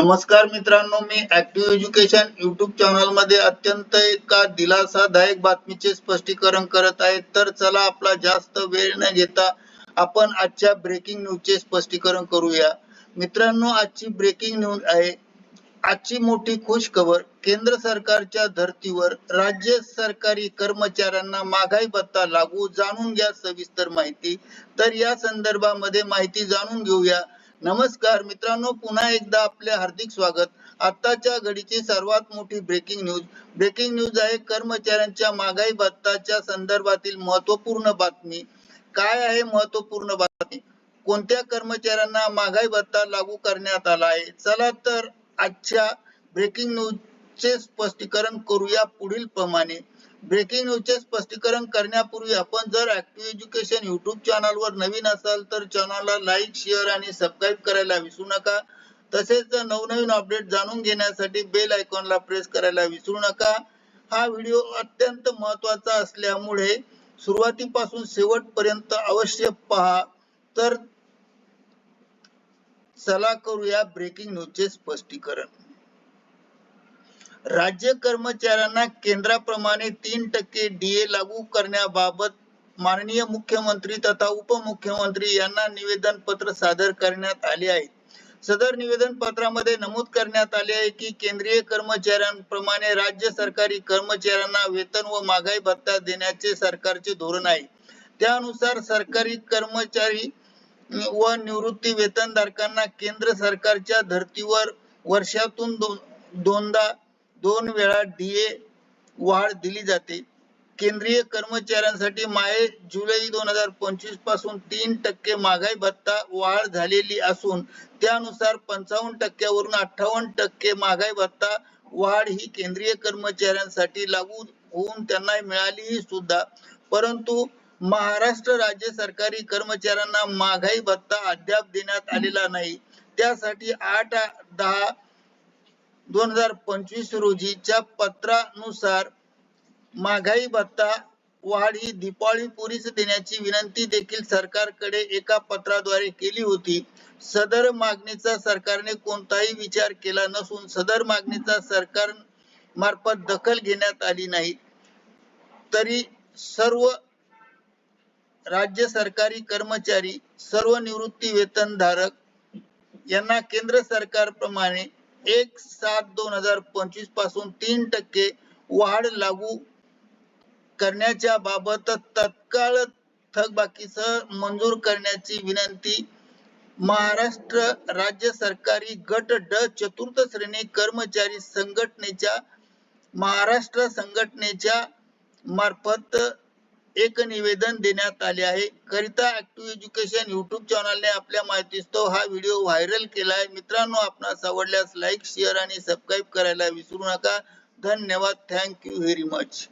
नमस्कार मित्रांनो मी ऍक्टिव्ह एज्युकेशन युट्यूब चॅनलमध्ये अत्यंत एका दिलासादायक बातमीचे स्पष्टीकरण करत आहे. तर चला आपला जास्त वेळ न घेता आपण आजच्या ब्रेकिंग न्यूजचे स्पष्टीकरण करूया. मित्रांनो आजची ब्रेकिंग न्यूज आहे. आजची मोठी खुश खबर केंद्र सरकारच्या धर्तीवर राज्य सरकारी कर्मचाऱ्यांना महागाई भत्ता लागू जाणून घ्या सविस्तर माहिती. तर या संदर्भामध्ये माहिती जाणून घेऊया. नमस्कार मित्रांनो पुन्हा एकदा आपले हार्दिक स्वागत. आताच्या घडीची सर्वात मोठी ब्रेकिंग न्यूज ब्रेकिंग न्यूज आहे कर्मचाऱ्यांच्या महागाई भत्ताच्या संदर्भातील महत्त्वपूर्ण बातमी. काय आहे महत्त्वपूर्ण बातमी? कोणत्या कर्मचाऱ्यांना महागाई भत्ता लागू करण्यात आला आहे? चला तर आजच्या ब्रेकिंग न्यूज चे स्पष्टीकरण करूया पुढील प्रमाणे ब्रेकिंग न्यूजचे स्पष्टीकरण करण्यापूर्वी आपण जर ऍक्टिव्ह एज्युकेशन युट्यूब चॅनलवर नवीन असाल तर चॅनलला लाईक शेअर आणि सबस्क्राईब करायला विसरू नका. तसेच नवनवीन अपडेट जाणून घेण्यासाठी बेल आयकॉनला प्रेस करायला विसरू नका. हा व्हिडिओ अत्यंत महत्त्वाचा असल्यामुळे सुरुवातीपासून शेवटपर्यंत अवश्य पहा. तर चला करूया ब्रेकिंग न्यूजचे स्पष्टीकरण. राज्य कर्मचाऱ्यांना केंद्राप्रमाणे तीन टक्के डीए लागू करण्याबाबत माननीय मुख्यमंत्री तथा उपमुख्यमंत्री यांना निवेदन पत्र सादर करण्यात आले आहे. सदर निवेदन पत्रामध्ये नमूद करण्यात आले आहे की केंद्रीय कर्मचाऱ्यांप्रमाणे राज्य सरकारी कर्मचाऱ्यांना वेतन व महागाई भत्ता देण्याचे सरकारचे धोरण आहे. त्यानुसार सरकारी कर्मचारी व निवृत्ती वेतनधारकांना केंद्र सरकारच्या धर्तीवर वर्षातून दोन दोनदा दोन वेळा डीए वाढ दिली जाते. केंद्रीय कर्मचाऱ्यांसाठी माहे जुलै दोन हजार पंचवीसपासून तीन टक्के महागाई भत्ता वाढ झालेली असून त्यानुसार पंचावन्न टक्क्यावरून अठ्ठावन्न टक्के महागाई भत्ता वाढ ही केंद्रीय कर्मचाऱ्यांसाठी लागू होऊन त्यांना मिळाली सुद्धा. परंतु महाराष्ट्र राज्य सरकारी कर्मचाऱ्यांना महागाई भत्ता अद्याप देण्यात आलेला नाही. त्यासाठी आठ दहा दोन हजार पंचवीस रोजीच्या पत्रानुसार महागाई भत्ता वाढ ही दिपाळी पुरीच देण्याची विनंती देखील सरकारकडे एका पत्राद्वारे केली होती. सदर मागणीचा सरकारने कोणताही विचार केला नसून सदर मागणीचा सरकार मार्फत दखल घेण्यात आली नाही. तरी सर्व राज्य सरकारी कर्मचारी सर्व निवृत्ती वेतनधारक यांना केंद्र सरकारप्रमाणे एक सात दोन हजार पंचवीसपासून तीन टक्के वाढ लागू करण्याच्या बाबत तत्काळ थकबाकीसह मंजूर करण्याची विनंती. महाराष्ट्र राज्य सरकारी गट ड चतुर्थ श्रेणी कर्मचारी संघटनेच्या महाराष्ट्र संघटनेच्या मार्फत एक निवेदन देण्यात आले आहे. करिता ऍक्टिव्ह एज्युकेशन युट्यूब चॅनलने आपल्या माहितीस्तव हा व्हिडिओ व्हायरल केला आहे मित्रांनो आपणास आवडल्यास लाईक शेअर आणि सबस्क्राईब करायला विसरू नका. धन्यवाद. Thank you very much